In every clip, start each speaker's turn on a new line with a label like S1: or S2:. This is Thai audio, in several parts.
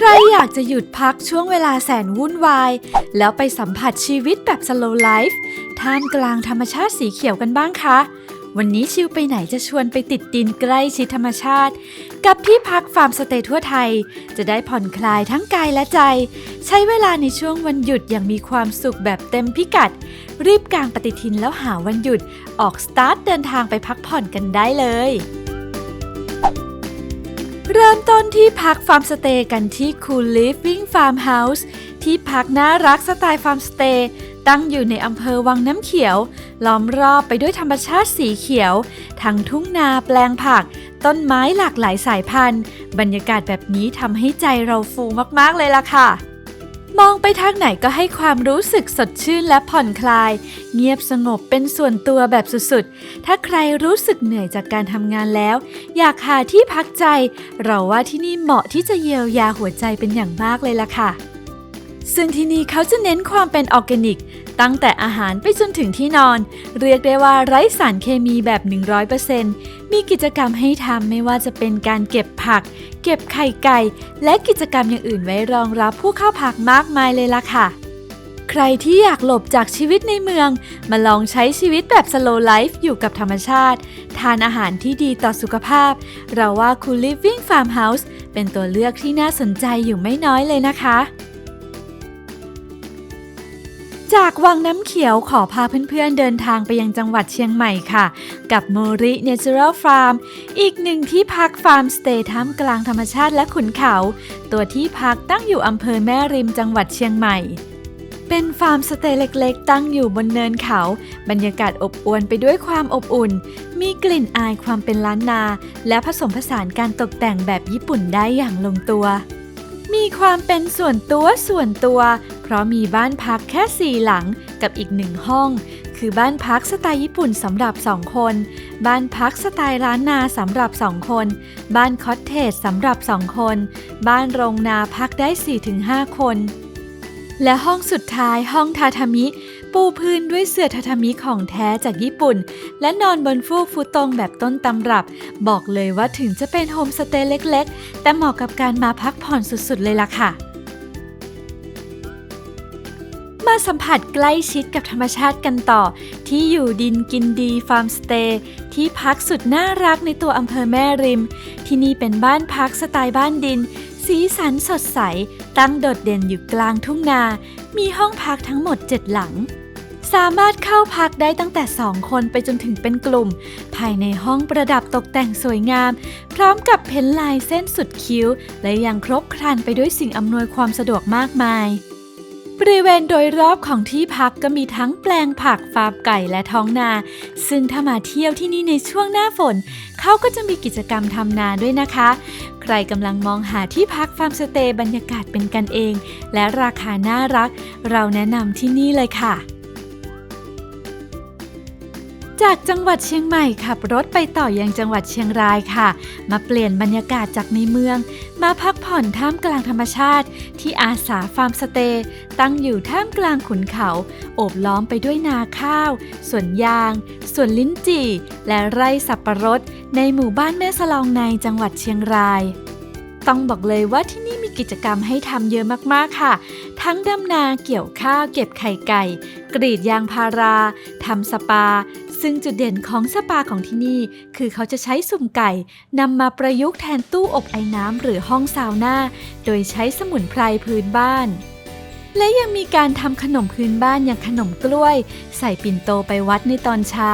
S1: ใครอยากจะหยุดพักช่วงเวลาแสนวุ่นวาย แล้วไปสัมผัสชีวิตแบบ slow life ท่ามกลางธรรมชาติสีเขียวกันบ้างคะ วันนี้ชิวไปไหนจะชวนไปติดดินใกล้ชิดธรรมชาติ กับที่พักฟาร์มสเตย์ทั่วไทย จะได้ผ่อนคลายทั้งกายและใจ ใช้เวลาในช่วงวันหยุดอย่างมีความสุขแบบเต็มพิกัด รีบกางปฏิทินแล้วหาวันหยุดออกสตาร์ทเดินทางไปพักผ่อนกันได้เลย เริ่มต้นที่พักฟาร์มสเตย์กันที่ Cool Living Farm House ที่พักน่ารักสไตล์ฟาร์มสเตย์ตั้งอยู่ในอำเภอวังน้ำเขียว ล้อมรอบไปด้วยธรรมชาติสีเขียว ทั้งทุ่งนาแปลงผัก ต้นไม้หลากหลายสายพันธุ์ บรรยากาศแบบนี้ทำให้ใจเราฟูมากๆเลยล่ะค่ะ มองไปทางไหนก็ให้ความรู้สึกสดชื่นและผ่อนคลาย เงียบสงบเป็นส่วนตัวแบบสุดๆ ถ้าใครรู้สึกเหนื่อยจากการทำงานแล้ว อยากหาที่พักใจ เราว่าที่นี่เหมาะที่จะเยียวยาหัวใจเป็นอย่างมากเลยล่ะค่ะซึ่งที่นี่เขาจะเน้นความเป็นออร์แกนิก ตั้งแต่อาหารไปจนถึงที่นอน เรียกได้ว่าไร้สารเคมีแบบ 100%มีกิจกรรมให้ทำไม่ว่าจะเป็นการเก็บผัก เก็บไข่ไก่ และกิจกรรมอย่างอื่นไว้รองรับผู้เข้าพักมากมายเลยล่ะค่ะ ใครที่อยากหลบจากชีวิตในเมือง มาลองใช้ชีวิตแบบ slow life อยู่กับธรรมชาติ ทานอาหารที่ดีต่อสุขภาพ เราว่า Cool Living Farmhouse เป็นตัวเลือกที่น่าสนใจอยู่ไม่น้อยเลยนะคะ จากวังน้ำเขียวขอพาเพื่อนๆเดินทางไปยังจังหวัดเชียงใหม่ค่ะ กับโมริ Natural Farm อีกหนึ่งที่พักฟาร์มสเตย์ท่ามกลางธรรมชาติและขุนเขา ตัวที่พักตั้งอยู่อำเภอแม่ริมจังหวัดเชียงใหม่ เป็นฟาร์มสเตย์เล็กๆ ตั้งอยู่บนเนินเขา บรรยากาศอบอวลไปด้วยความอบอุ่น มีกลิ่นอายความเป็นล้านนา และผสมผสานการตกแต่งแบบญี่ปุ่นได้อย่างลงตัวมีความเป็นส่วนตัวส่วนตัว เพราะมีบ้านพักแค่สี่หลังกับอีกหนึ่งห้อง คือบ้านพักสไตล์ญี่ปุ่นสำหรับสองคน บ้านพักสไตล์ร้านนาสำหรับสองคน บ้านคอตเทจสำหรับสองคน บ้านโรงนาพักได้ 4-5 คน และห้องสุดท้ายห้องทาทามิปูพื้นด้วยเสื่อทาทามิของแท้จากญี่ปุ่น และนอนบนฟูกฟูตงแบบต้นตำรับ บอกเลยว่าถึงจะเป็นโฮมสเตย์เล็ก ๆ แต่เหมาะกับการมาพักผ่อนสุดๆเลยล่ะค่ะ สัมผัสใกล้ชิดกับธรรมชาติกันต่อ ที่อยู่ดินกินดีฟาร์มสเตย์ที่พักสุดน่ารักในตัวอำเภอแม่ริม ที่นี่เป็นบ้านพักสไตล์บ้านดิน สีสันสดใส ตั้งโดดเด่นอยู่กลางทุ่งนา มีห้องพักทั้งหมด 7 หลัง สามารถเข้าพักได้ตั้งแต่ 2 คนไปจนถึงเป็นกลุ่ม ภายในห้องประดับตกแต่งสวยงาม พร้อมกับเพ้นลายเส้นสุดคิ้ว และยังครบครันไปด้วยสิ่งอำนวยความสะดวกมากมาย บริเวณโดยรอบของที่พักก็มีทั้งแปลงผักฟาร์มไก่และท้องนา ซึ่งถ้ามาเที่ยวที่นี่ในช่วงหน้าฝน เขาก็จะมีกิจกรรมทำนาด้วยนะคะ ใครกำลังมองหาที่พักฟาร์มสเตย์บรรยากาศเป็นกันเอง และราคาน่ารัก เราแนะนำที่นี่เลยค่ะ จากจังหวัดเชียงใหม่ขับรถไปต่อยังจังหวัดเชียงรายค่ะ มาเปลี่ยนบรรยากาศจากในเมือง มาพักผ่อนท่ามกลางธรรมชาติ ที่อาสาฟาร์มสเตย์ตั้งอยู่ท่ามกลางขุนเขา โอบล้อมไปด้วยนาข้าว สวนยาง สวนลิ้นจี่ และไร่สับปะรด ในหมู่บ้านแม่สลองในจังหวัดเชียงราย ต้องบอกเลยว่าที่นี่มีกิจกรรมให้ทำเยอะมากๆค่ะ ทั้งดำนาเกี่ยวข้าวเก็บไข่ไก่ กรีดยางพาราทำสปา ซึ่งจุดเด่นของสปาของที่นี่ คือเขาจะใช้สุ่มไก่นำมาประยุกต์แทนตู้อบไอ้น้ำหรือห้องซาวน่า โดยใช้สมุนไพรพื้นบ้าน และยังมีการทำขนมพื้นบ้านอย่างขนมกล้วย ใส่ปิ่นโตไปวัดในตอนเช้า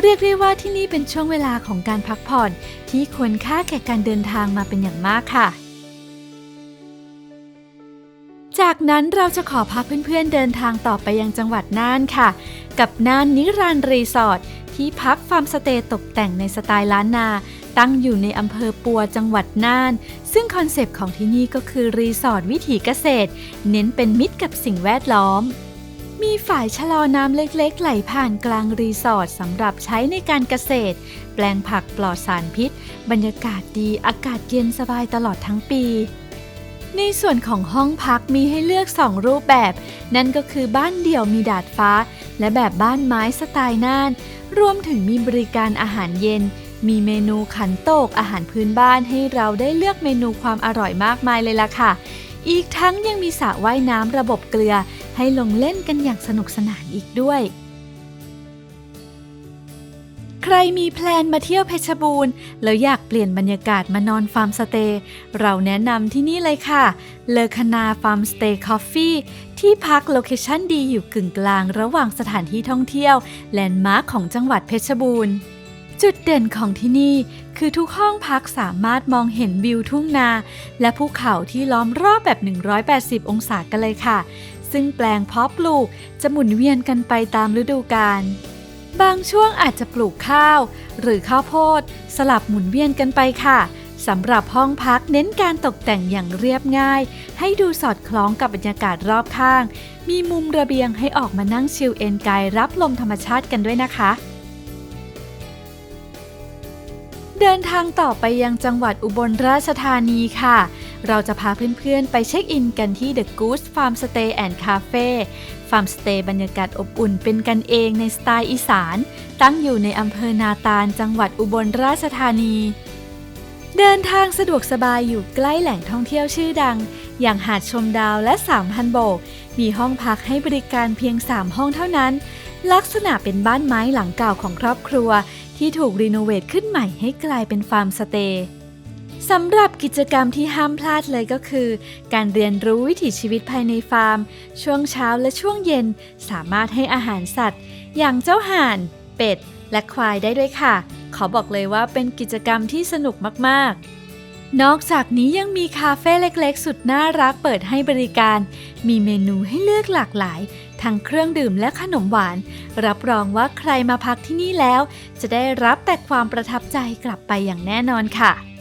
S1: เรียกได้ว่าที่นี่เป็นช่วงเวลาของการพักผ่อน ที่ควรค่าแก่การเดินทางมาเป็นอย่างมากค่ะ จากนั้นเราจะขอพาเพื่อนๆเดินทางต่อไปยังจังหวัดน่านค่ะ กับน่านนิรันดร์รีสอร์ทที่พักฟาร์มสเตย์ตกแต่งในสไตล์ล้านนา ตั้งอยู่ในอำเภอปัวจังหวัดน่าน ซึ่งคอนเซปต์ของที่นี่ก็คือรีสอร์ทวิถีเกษตร เน้นเป็นมิตรกับสิ่งแวดล้อม มีฝ่ายชะลอน้ำเล็กๆ ไหลผ่านกลางรีสอร์ทสำหรับใช้ในการเกษตร แปลงผักปลอดสารพิษ บรรยากาศดีอากาศเย็นสบายตลอดทั้งปี ในส่วนของห้องพักมีให้เลือก 2 รูปแบบ นั่นก็คือบ้านเดี่ยวมีดาดฟ้า และแบบบ้านไม้สไตล์น่าน รวมถึงมีบริการอาหารเย็น มีเมนูขันโตกอาหารพื้นบ้านให้เราได้เลือกเมนูความอร่อยมากมายเลยล่ะค่ะ อีกทั้งยังมีสระว่ายน้ำระบบเกลือ ให้ลงเล่นกันอย่างสนุกสนานอีกด้วย ใครมีแพลนมาเที่ยวเพชรบูรณ์ แล้วอยากเปลี่ยนบรรยากาศมานอนฟาร์มสเตย์เราแนะนำที่นี่เลยค่ะ เลอคนาฟาร์มสเตย์คอฟฟี่ที่พักโลเคชั่นดีอยู่กึ่งกลางระหว่างสถานที่ท่องเที่ยวแลนด์มาร์คของจังหวัดเพชรบูรณ์จุดเด่นของที่นี่คือทุกห้องพักสามารถมองเห็นวิวทุ่งนา และภูเขาที่ล้อมรอบแบบ 180 องศากันเลยค่ะ ซึ่งแปลงเพาะปลูกจะหมุนเวียนกันไปตามฤดูกาล บางช่วงอาจจะปลูกข้าว หรือข้าวโพด สลับหมุนเวียนกันไปค่ะสำหรับห้องพักเน้นการตกแต่งอย่างเรียบง่าย ให้ดูสอดคล้องกับบรรยากาศรอบข้าง มีมุมระเบียงให้ออกมานั่งชิลเอนกายรับลมธรรมชาติกันด้วยนะคะ เดินทางต่อไปยังจังหวัดอุบลราชธานีค่ะ เราจะพาเพื่อนๆ ไปเช็คอินกันที่ The Goose Farm Stay and Cafe ฟาร์มสเตย์บรรยากาศอบอุ่นเป็นกันเองในสไตล์อีสาน ตั้งอยู่ในอำเภอนาตาลจังหวัดอุบลราชธานี เดินทางสะดวกสบายอยู่ใกล้แหล่งท่องเที่ยวชื่อดัง อย่างหาดชมดาวและ3,000โบก มีห้องพักให้บริการเพียง 3 ห้องเท่านั้น ลักษณะเป็นบ้านไม้หลังเก่าของครอบครัว ที่ถูกรีโนเวทขึ้นใหม่ให้กลายเป็นฟาร์มสเตย์ สำหรับกิจกรรมที่ห้ามพลาดเลยก็คือ การเรียนรู้วิถีชีวิตภายในฟาร์ม ช่วงเช้าและช่วงเย็นสามารถให้อาหารสัตว์ อย่างเจ้าห่าน เป็ด และควายได้ด้วยค่ะ ขอบอกเลยว่าเป็นกิจกรรมที่สนุกมากๆ นอกจากนี้ยังมีคาเฟ่เล็กๆ สุดน่ารักเปิดให้บริการ มีเมนูให้เลือกหลากหลาย ทั้งเครื่องดื่มและขนมหวาน รับรองว่าใครมาพักที่นี่แล้ว จะได้รับแต่ความประทับใจกลับไปอย่างแน่นอนค่ะ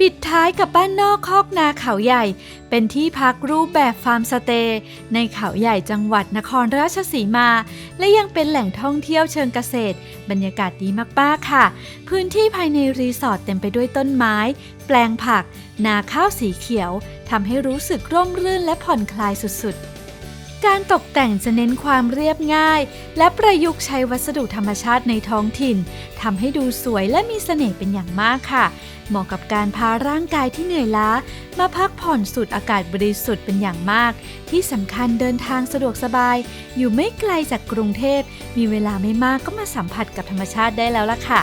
S1: ปิดท้ายกับบ้านนอกคอกนาเขาใหญ่ เป็นที่พักรูปแบบฟาร์มสเตย์ในเขาใหญ่จังหวัดนครราชสีมา และยังเป็นแหล่งท่องเที่ยวเชิงเกษตร บรรยากาศดีมากๆค่ะ พื้นที่ภายในรีสอร์ทเต็มไปด้วยต้นไม้ แปลงผัก นาข้าวสีเขียวทำให้รู้สึกร่มรื่นและผ่อนคลายสุดๆ การตกแต่งจะเน้นความเรียบง่าย และประยุกต์ใช้วัสดุธรรมชาติในท้องถิ่นทำให้ดูสวยและมีเสน่ห์เป็นอย่างมากค่ะ เหมาะกับการพาร่างกายที่เหนื่อยล้า มาพักผ่อนสูดอากาศบริสุทธิ์เป็นอย่างมาก ที่สำคัญเดินทางสะดวกสบาย อยู่ไม่ไกลจากกรุงเทพ มีเวลาไม่มากก็มาสัมผัสกับธรรมชาติได้แล้วล่ะค่ะ